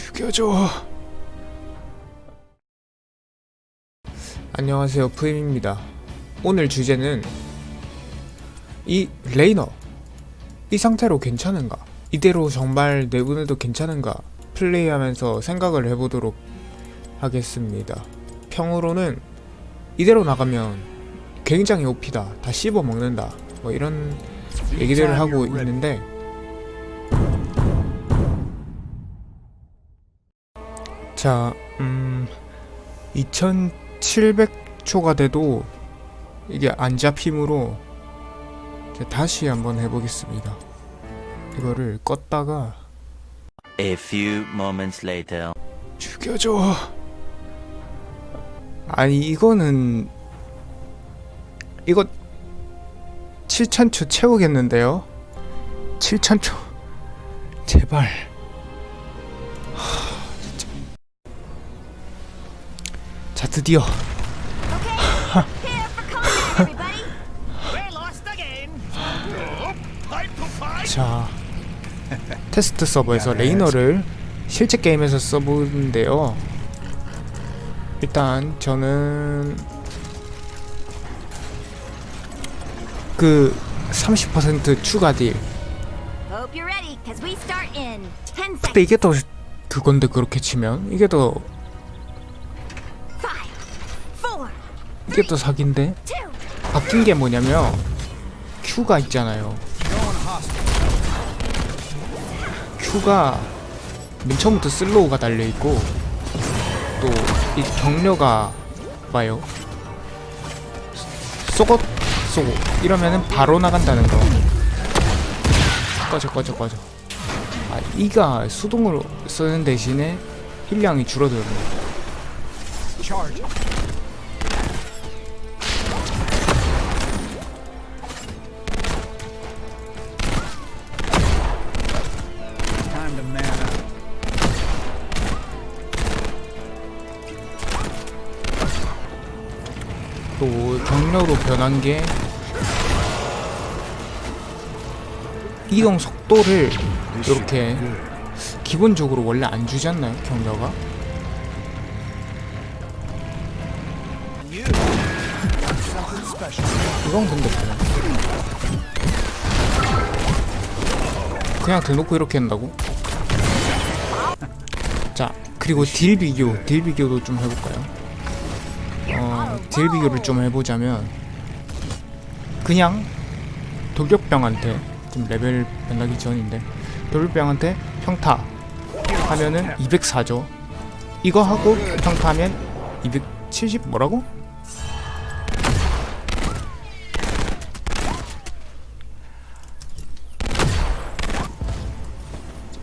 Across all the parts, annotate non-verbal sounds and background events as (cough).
죽여줘. 안녕하세요, 프임입니다. 오늘 주제는 이 레이너 이 상태로 괜찮은가? 이대로 정말 내보내도 괜찮은가? 플레이하면서 생각을 해보도록 하겠습니다. 평으로는 이대로 나가면 굉장히 오피다, 다 씹어 먹는다, 뭐 이런 얘기들을 하고 있는데 자, 음, 2700초가 돼도 이게 안 잡힘으로 다시 한번 해보겠습니다. 이거를 껐다가 A few moments later. 죽여줘. 아니 이거는 이거 7000초 채우겠는데요? 7000초 제발 자 드디어. 자 테스트 서버에서 레이너를 실제 게임에서 써보는데요 일단 저는 그 30% 추가 딜 Hope you're ready, cause we start in 10 근데 seconds. 이게 더 그건데 그렇게 치면 이게 더 이게 더 사기인데? 바뀐 게 뭐냐면 Q가 있잖아요. Q가 맨 처음부터 슬로우가 달려있고 또이 경료가 봐요. 쏘고 쏘고 이러면은 바로 나간다는 거. 꺼져 꺼져 꺼져. 아 이가 수동으로 쓰는 대신에 힐량이 거 또 경로로 변한 게 이동 속도를 이렇게 기본적으로 원래 안 주지 않나요 경로가? 이건 근데 뭐야? 그냥 대놓고 이렇게 한다고? 자 그리고 딜 비교 딜 비교도 좀 해볼까요? 어, 딜 비교를 좀 해보자면 그냥 돌격병한테 지금 레벨 변하기 전인데 돌격병한테 평타 하면은 204죠 이거 하고 평타 하면 270 뭐라고?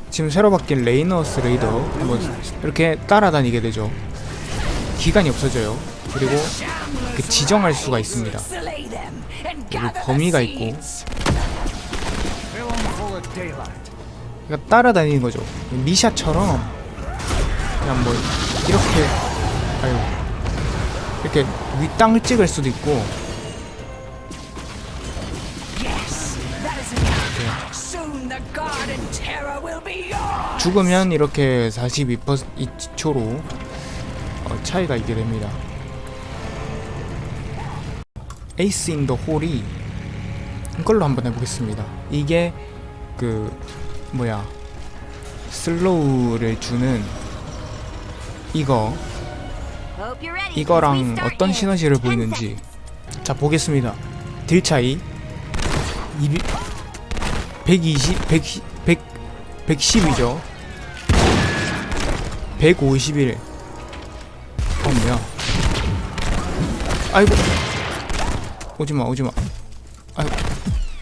지금 새로 바뀐 레이너스 레이더 한번 이렇게 따라다니게 되죠 기간이 없어져요. 그리고 그 지정할 수가 있습니다. 여기 범위가 있고. 그러니까 따라다니는 거죠. 미샤처럼 그냥 뭐 이렇게 아유 이렇게 위 땅을 찍을 수도 있고. 죽으면 이렇게 42%초로 어, 차이가 있게 됩니다. 에이스 인 더 홀이 이걸로 한번 해보겠습니다. 이게 그 뭐야 슬로우를 주는 이거 이거랑 어떤 시너지를 10 보이는지 자 보겠습니다. 딜 차이 2 120 100 100 110이죠. 151. 어 뭐야? 아이고. 오지마 오지마.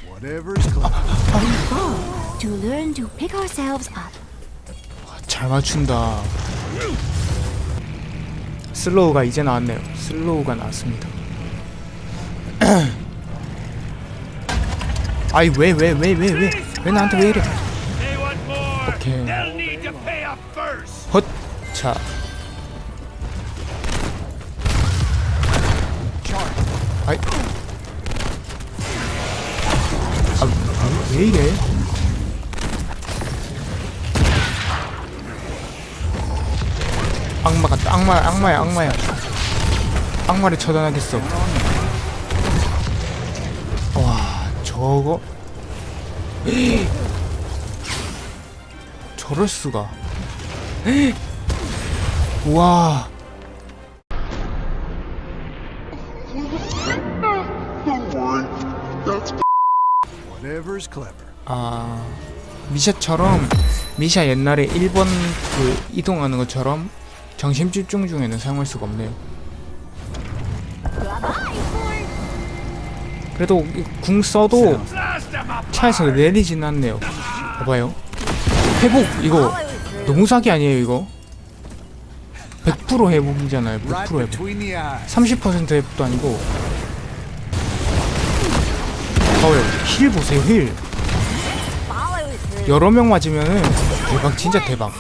Whatever's close. seconds. To learn to pick ourselves up. 잘 맞춘다. 슬로우가 이제 나왔네요. 슬로우가 나왔습니다. 아이 왜 왜 왜 왜 왜 왜 나한테 왜 이래? 오케이. They'll need to pay up first. 헛. 자. 아이. 왜, 왜 이래? 악마 같다. 악마 악마야 악마야. 악마를 처단하겠어. 와 저거? (gasps) 저럴 수가. (gasps) 와 아 미샤처럼 미샤 옛날에 1번 그 이동하는 것처럼 정심 집중 중에는 사용할 수가 없네요. 그래도 이궁 써도 차에서 내리진 않네요. 봐봐요. 회복 이거 너무 사기 아니에요 이거? 100% 회복이잖아요. 100% Right 회복. between the eyes. 30% 회복도 아니고. 봐봐요. 힐 보세요 힐. 여러 명 맞으면은 대박 진짜 대박.